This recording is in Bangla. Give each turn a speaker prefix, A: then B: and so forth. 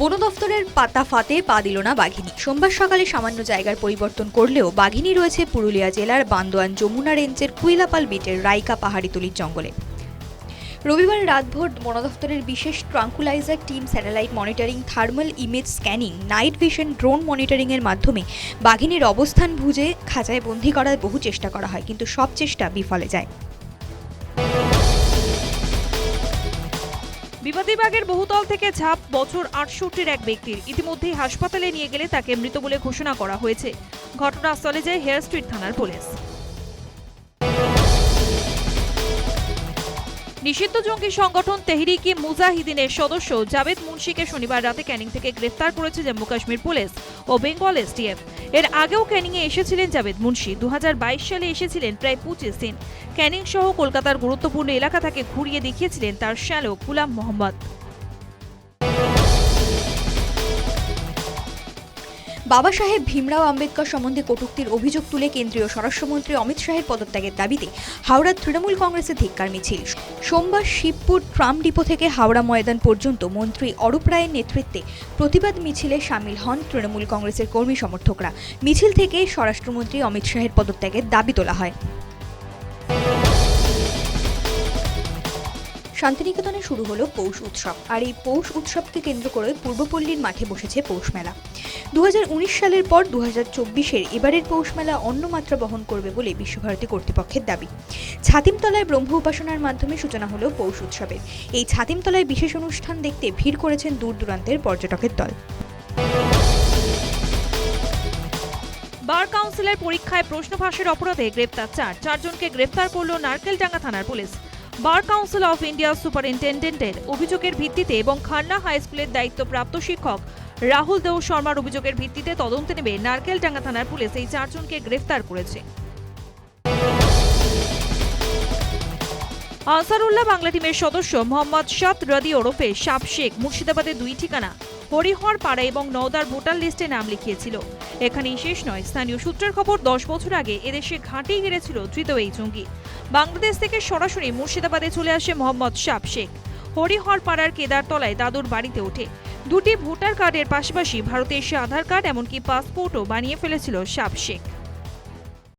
A: বন দফতরের পাতা ফাতে পা দিল না বাঘিনী। সোমবার সকালে সামান্য জায়গার পরিবর্তন করলেও বাঘিনী রয়েছে পুরুলিয়া জেলার বান্দোয়ান যমুনা রেঞ্জের কুইলাপাল বিটের রাইকা পাহাড়িতলির জঙ্গলে। রবিবার রাতভর বন দফতরের বিশেষ tranquilliser team satellite monitoring, thermal image scanning, night vision, drone মনিটরিংয়ের মাধ্যমে বাঘিনীর অবস্থান বুঝে খাঁচায় বন্দি করার বহু চেষ্টা করা হয়, কিন্তু সব চেষ্টা বিফলে যায়।
B: বিবাদী বাগের বহুতল থেকে ঝাঁপ বছর আটষট্টির এক ব্যক্তির। ইতিমধ্যেই হাসপাতালে নিয়ে গেলে তাকে মৃত বলে ঘোষণা করা হয়েছে। ঘটনাস্থলে যায় হেয়ার স্ট্রিট থানার পুলিশ। নিষিদ্ধ জঙ্গি সংগঠন তেহরিকি মুজাহিদিনের সদস্য জাবেদ মুন্সিকে শনিবার রাতে ক্যানিং থেকে গ্রেফতার করেছে জম্মু কাশ্মীর পুলিশ ও বেঙ্গল এসটিএফ। এর আগেও ক্যানিংয়ে এসেছিলেন জাবেদ মুন্সি। দু হাজার বাইশ সালে এসেছিলেন প্রায় পঁচিশ দিন। ক্যানিং সহ কলকাতার গুরুত্বপূর্ণ এলাকা থেকে ঘুরিয়ে দেখিয়েছিলেন তার শ্যালক গুলাম মোহাম্মদ।
A: বাবা সাহেব ভীমরাও আম্বেদকর সম্বন্ধে কটুক্তির অভিযোগ তুলে কেন্দ্রীয় স্বরাষ্ট্রমন্ত্রী অমিত শাহের পদত্যাগের দাবিতে হাওড়ার তৃণমূল কংগ্রেসের ধিক্কার মিছিল। সোমবার শিবপুর ট্রাম ডিপো থেকে হাওড়া ময়দান পর্যন্ত মন্ত্রী অরূপ রায়ের নেতৃত্বে প্রতিবাদ মিছিলে সামিল হন তৃণমূল কংগ্রেসের কর্মী সমর্থকরা। মিছিল থেকে স্বরাষ্ট্রমন্ত্রী অমিত শাহের পদত্যাগের দাবি তোলা হয়। শান্তিনিকেতনে শুরু হলো পৌষ উৎসব, আর এই পৌষ উৎসবকে কেন্দ্র করে পূর্বপল্লীর মাঠে বসেছে পৌষ মেলা। দু হাজার উনিশ সালের পর দু হাজার এবারের পৌষ মেলা অন্য মাত্রা বহন করবে বলে বিশ্বভারতী কর্তৃপক্ষের দাবি। ছাতিমতলায় ব্রহ্ম উপাসনার মাধ্যমে সূচনা হলো পৌষ উৎসবের। এই ছাতিমতলায় বিশেষ অনুষ্ঠান দেখতে ভিড় করেছেন দূর দূরান্তের পর্যটকের দল।
B: বার কাউন্সিলের পরীক্ষায় প্রশ্ন ফাঁসের অপরাধে গ্রেপ্তার চার। চারজনকে গ্রেপ্তার করল নারকেলডাঙ্গা থানার police. Bar council of India সুপারিনটেন্ডেন্টের অভিযোগের ভিত্তিতে এবং খান্না হাই স্কুলের দায়িত্বপ্রাপ্ত শিক্ষক রাহুল দেও শর্মার অভিযোগের ভিত্তিতে তদন্তে নেবে নারকেলডাঙ্গা থানার পুলিশ এই চারজনকে গ্রেফতার করেছে। আনসারুল্লাহ বাংলা টিমের সদস্য মোহাম্মদ শাদ রদি ওরফে সাপ শেখ মুর্শিদাবাদের দুই ঠিকানা, হরিহর পাড়া এবং নওদার ভোটার লিস্টে নাম লিখিয়েছিল। এখানেই শেষ নয়। স্থানীয় সূত্রের খবর, দশ বছর আগে এদেশে ঘাঁটি গেড়েছিল ধৃত এই জঙ্গি। বাংলাদেশ থেকে সরাসরি মুর্শিদাবাদে চলে আসে মোহাম্মদ শাপ শেখ। হরিহর পাড়ার কেদারতলায় দাদুর বাড়িতে ওঠে। দুটি ভোটার কার্ডের পাশাপাশি ভারতে এসে আধার কার্ড, এমনকি পাসপোর্টও বানিয়ে ফেলেছিল শাপ শেখ।